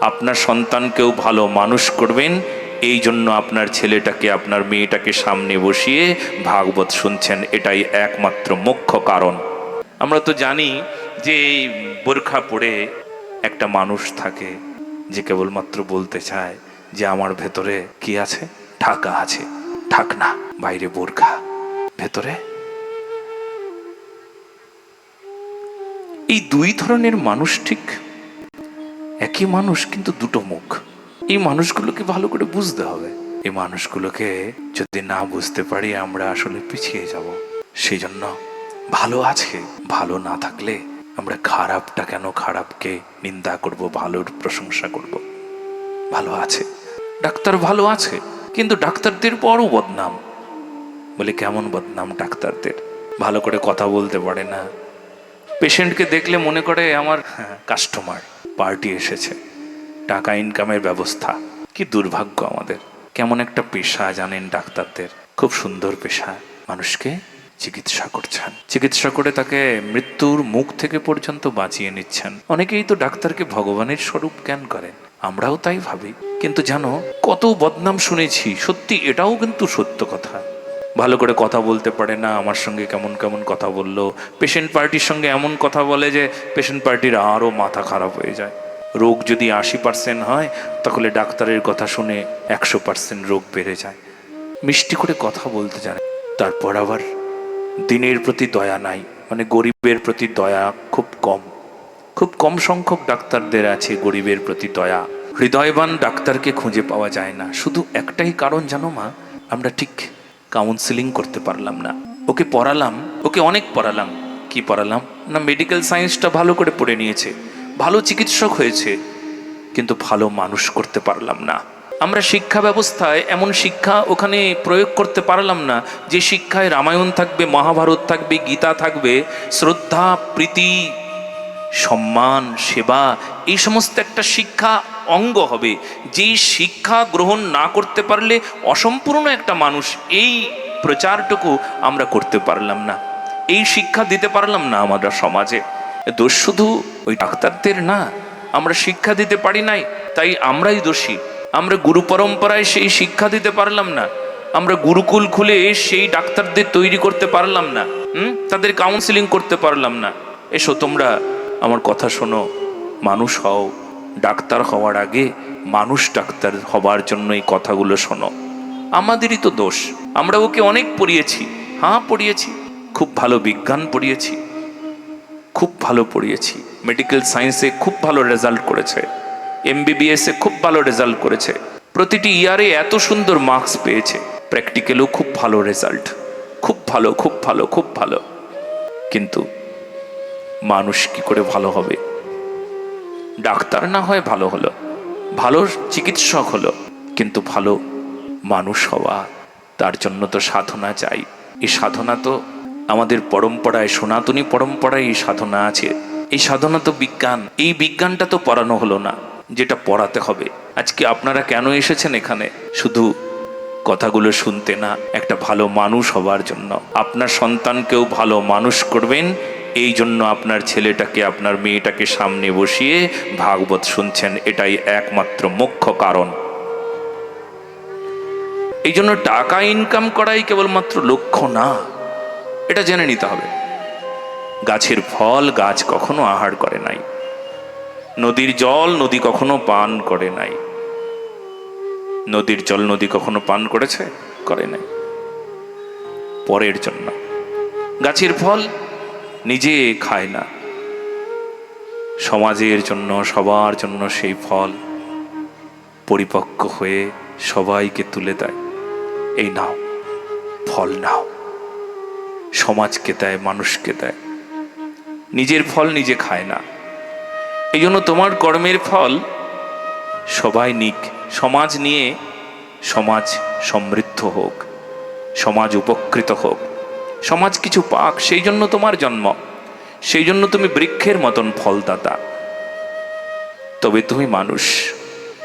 আপনার সন্তানকেও ভালো মানুষ করবেন। এই জন্য আপনার ছেলেটাকে, আপনার মেয়েটাকে সামনে বসিয়ে ভাগবত শুনছেন। এটাই একমাত্র মুখ্য কারণ। আমরা তো জানি যে এই বোরখা পরে একটা মানুষ থাকে যে কেবলমাত্র বলতে চায় যে আমার ভেতরে কি আছে? ঢাকা আছে। ঢাকনা বাইরে বোরখা। ভেতরে? এই দুই ধরনের মানুষ ঠিক একই মানুষ কিন্তু দুটো মুখ। এই মানুষগুলোকে ভালো করে বুঝতে হবে। এই মানুষগুলোকে যদি না বুঝতে পারি, আমরা আসলে পিছিয়ে যাব। সেই জন্য ভালো আছে, ভালো না থাকলে আমরা খারাপটা কেন খারাপকে নিন্দা করব, ভালোর প্রশংসা করব? ভালো আছে। ডাক্তার ভালো আছে, কিন্তু ডাক্তারদের বড় বদনাম। বলে, কেমন বদনাম ডাক্তারদের? ভালো করে কথা বলতে পারে না। পেশেন্টকে দেখলে মনে করে আমার কাস্টমার। পার্টি এসেছে। টাকা ইনকামের ব্যবস্থা। কি দুর্ভাগ্য আমাদের। কেমন একটা পেশা জানেন ডাক্তারদের। খুব সুন্দর পেশা। মানুষকে চিকিৎসা করছেন। চিকিৎসা করে তাকে মৃত্যুর মুখ থেকে পর্যন্ত বাঁচিয়ে নিচ্ছেন। অনেকেই তো ডাক্তারকে ভগবানের স্বরূপ জ্ঞান করেন। আমরাও তাই ভাবি। কিন্তু জানো, কত বদনাম শুনেছি। সত্যি, এটাও কিন্তু সত্য কথা। ভালো করে কথা বলতে পারে না, আমার সঙ্গে কেমন কেমন কথা বলল। পেশেন্ট পার্টির সঙ্গে এমন কথা বলে যে পেশেন্ট পার্টির আরও মাথা খারাপ হয়ে যায়। রোগ যদি আশি পার্সেন্ট হয়, তাহলে ডাক্তারের কথা শুনে একশো পার্সেন্ট রোগ বেড়ে যায়। মিষ্টি করে কথা বলতে জানে। তারপর আবার দিনের প্রতি দয়া নাই মানে গরিবের প্রতি দয়া খুব কম। খুব কম সংখ্যক ডাক্তারদের আছে গরিবের প্রতি দয়া। হৃদয়বান ডাক্তারকে খুঁজে পাওয়া যায় না। শুধু একটাই কারণ জানো মা, আমরা ঠিক কাউন্সিলিং করতে পারলাম না। ওকে পড়ালাম, ওকে অনেক পড়ালাম। কি পড়ালাম? না মেডিকেল সায়েন্সটা ভালো করে পড়ে নিয়েছে। ভালো চিকিৎসক হয়েছে, কিন্তু ভালো মানুষ করতে পারলাম না। আমরা শিক্ষা ব্যবস্থায় এমন শিক্ষা ওখানে প্রয়োগ করতে পারলাম না, যে শিক্ষায় রামায়ণ থাকবে, মহাভারত থাকবে, গীতা থাকবে, শ্রদ্ধা, প্রীতি সম্মান, সেবা, এই সমস্ত একটা শিক্ষা অঙ্গ হবে। যেই শিক্ষা গ্রহণ না করতে পারলে অসম্পূর্ণ একটা মানুষ এই প্রচারটুকু আমরা করতে পারলাম না। এই শিক্ষা দিতে পারলাম না আমরা সমাজে। দোষ শুধু ওই ডাক্তারদের না, আমরা শিক্ষা দিতে পারি নাই, তাই আমরাই দোষী। আমরা গুরু পরম্পরায় সেই শিক্ষা দিতে পারলাম না। আমরা গুরুকুল খুলে সেই ডাক্তারদের তৈরি করতে পারলাম না। হুম? তাদের কাউন্সিলিং করতে পারলাম না। এসো তোমরা আমার কথা শোনো। মানুষ হও, ডাক্তার হওয়ার আগে মানুষ ডাক্তার হবার জন্য এই কথাগুলো শোনো। আমাদেরই তো দোষ। আমরা ওকে অনেক পড়িয়েছি। হ্যাঁ পড়িয়েছি। খুব ভালো বিজ্ঞান পড়িয়েছি। খুব ভালো পড়িয়েছি। মেডিকেল সায়েন্সে খুব ভালো রেজাল্ট করেছে। এমবিবিএসে খুব ভালো রেজাল্ট করেছে। প্রতিটি ইয়ারে এত সুন্দর মার্কস পেয়েছে। প্র্যাকটিক্যালও খুব ভালো রেজাল্ট। খুব ভালো খুব ভালো খুব ভালো। কিন্তু মানুষ কি করে ভালো হবে? ডাক্তার না হয় ভালো হলো। ভালো চিকিৎসক হলো, কিন্তু ভালো মানুষ হওয়া তার জন্য তো সাধনা চাই। এই সাধনা তো আমাদের পরম্পরায়, সনাতনী পরম্পরায় এই সাধনা আছে। এই সাধনা তো বিজ্ঞান, এই বিজ্ঞানটা তো পড়ানো হলো না, যেটা পড়াতে হবে। আজকে আপনারা কেন এসেছেন এখানে? শুধু কথাগুলো শুনতে না, একটা ভালো মানুষ হবার জন্য। আপনার সন্তানকেও ভালো মানুষ করবেন এই জন্য আপনার ছেলেটাকে, আপনার মেয়েটাকে সামনে বসিয়ে ভাগবত শুনছেন। এটাই একমাত্র মুখ্য কারণ। এই জন্য টাকা ইনকাম করাই কেবলমাত্র লক্ষ্য না, এটা জেনে নিতে হবে। গাছের ফল গাছ কখনো আহার করে নাই। নদীর জল নদী কখনো পান করে নাই। নদীর জল নদী কখনো পান করেছে? করে নাই। পরের জন্য। গাছের ফল নিজে খায় না। সমাজের জন্য, সবার জন্য সেই ফল পরিপক্ক হয়ে সবাইকে তুলে দেয়। এই নাও, ফল নাও। সমাজকে দেয়, মানুষকে দেয়। নিজের ফল নিজে খায় না। এই জন্য তোমার কর্মের ফল সবাই নিক। সমাজ নিয়ে সমাজ সমৃদ্ধ হোক, সমাজ উপকৃত হোক। সমাজ কিছু পাক, সেই জন্য তোমার জন্ম। সেই জন্য তুমি বৃক্ষের মতন ফলদাতা। তবে তুমি মানুষ।